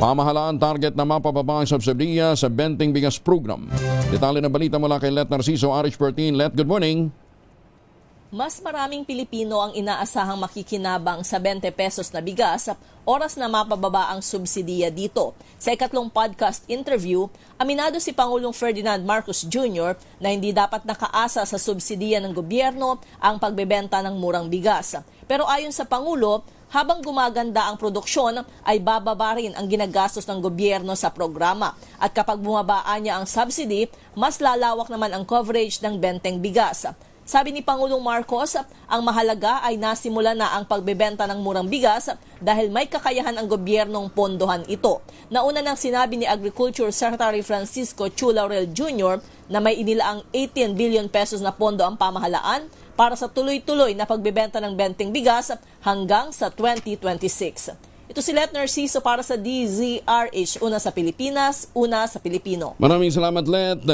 Pamahalaan target na mapababa ang subsidiya sa Benting Bigas Program. Detalye na balita mula kay Let Narciso, Arish 14. Let, good morning. Mas maraming Pilipino ang inaasahang makikinabang sa 20 pesos na bigas sa oras na mapababa ang subsidiya dito. Sa ikatlong podcast interview, aminado si Pangulong Ferdinand Marcos Jr. na hindi dapat nakaasa sa subsidiya ng gobyerno ang pagbebenta ng murang bigas. Pero ayon sa Pangulo, habang gumaganda ang produksyon ay bababa rin ang ginagastos ng gobyerno sa programa. At kapag bumabaan niya ang subsidy, mas lalawak naman ang coverage ng benteng bigas. Sabi ni Pangulong Marcos, ang mahalaga ay nasimula na ang pagbebenta ng murang bigas dahil may kakayahan ang gobyernong pondohan ito. Nauna nang sinabi ni Agriculture Secretary Francisco Chulaurel Jr. na may inilaang 18 billion pesos na pondo ang pamahalaan para sa tuloy-tuloy na pagbebenta ng benteng bigas hanggang sa 2026. Ito si Let Narciso para sa DZRH, una sa Pilipinas, una sa Pilipino. Maraming salamat, Let.